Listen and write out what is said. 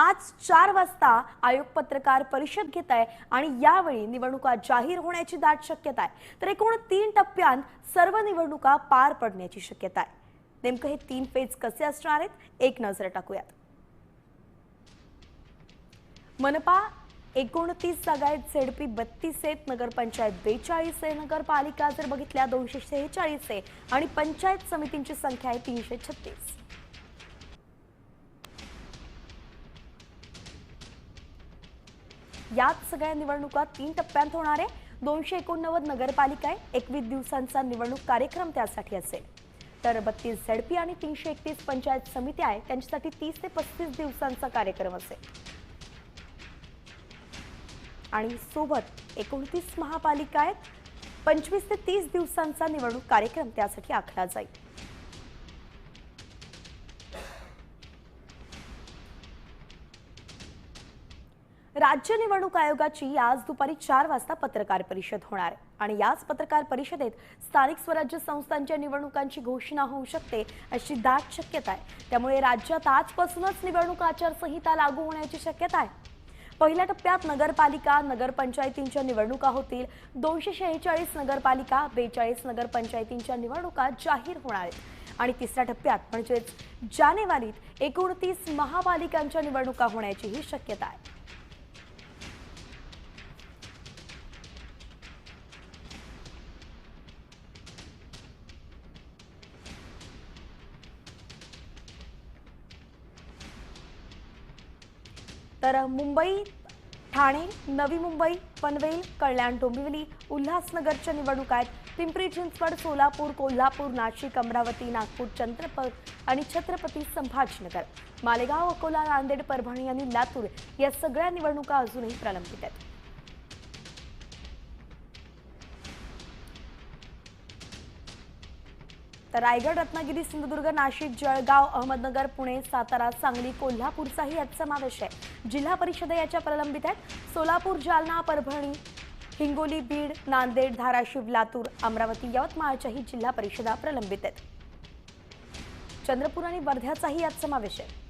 आज चार वाजता आयोग पत्रकार परिषद घेत आहे आणि यावेळी निवडणुका जाहीर होण्याची दाट शक्यता आहे. तर एकूण तीन टप्प्यात सर्व निवडणुका पार पडण्याची शक्यता आहे. नेमकं हे तीन फेज कसे असणार आहेत? एक नजर टाकूयात. मनपा एकोणतीस जागा आहेत. झेडपी बत्तीस आहेत. नगरपंचायत बेचाळीस आहे. नगरपालिका जर बघितल्या दोनशे सेहेचाळीस आहे. आणि पंचायत समितींची संख्या आहे तीनशे छत्तीस. यात सगळ्या निवडणुका तीन टप्प्यात होणार आहे. दोनशे एकोणनव्वद नगरपालिका आहे. एकवीस दिवसांचा निवडणूक कार्यक्रम त्यासाठी असेल. तर बत्तीस झडपी आणि तीनशे एकतीस पंचायत समित्या आहे त्यांच्यासाठी तीस ते पस्तीस दिवसांचा कार्यक्रम असेल. आणि सोबत एकोणतीस महापालिका आहेत. पंचवीस ते तीस दिवसांचा निवडणूक कार्यक्रम त्यासाठी आखला जाईल. राज्य निवडणूक आयोगाची आज दुपारी चार वाजता पत्रकार परिषद होणार. आहे आणि याच पत्रकार परिषदेत स्थानिक स्वराज्य संस्थांच्या निवडणुकांची घोषणा होऊ शकते अशी दाट शक्यता आहे. त्यामुळे राज्यात आजपासूनच निवडणूक आचारसंहिता लागू होण्याची शक्यता आहे. पहिल्या टप्प्यात नगरपालिका नगरपंचायतींच्या निवडणुका होतील. दोनशे शेहेचाळीस नगरपालिका बेचाळीस नगरपंचायतींच्या निवडणुका जाहीर होणार आहेत. आणि तिसऱ्या टप्प्यात म्हणजेच जानेवारीत एकोणतीस महापालिकांच्या निवडणुका होण्याचीही शक्यता आहे. तर मुंबई ठाणे नवी मुंबई पनवेल कल्याण डोंबिवली उल्हासनगरच्या निवडणुका आहेत. पिंपरी चिंचवड सोलापूर कोल्हापूर नाशिक अमरावती नागपूर चंद्रपूर आणि छत्रपती संभाजीनगर. मालेगाव अकोला नांदेड परभणी आणि लातूर या सगळ्या निवडणुका अजूनही प्रलंबित आहेत. तर रायगड रत्नागिरी सिंधुदुर्ग नाशिक जळगाव अहमदनगर पुणे सातारा सांगली कोल्हापूरचाही यात समावेश आहे. जिल्हा परिषद याच्या प्रलंबित आहेत. सोलापूर जालना परभणी हिंगोली बीड नांदेड धाराशिव लातूर अमरावती यवतमाळच्याही जिल्हा परिषदा प्रलंबित आहेत. चंद्रपूर आणि वर्ध्याचाही यात समावेश आहे.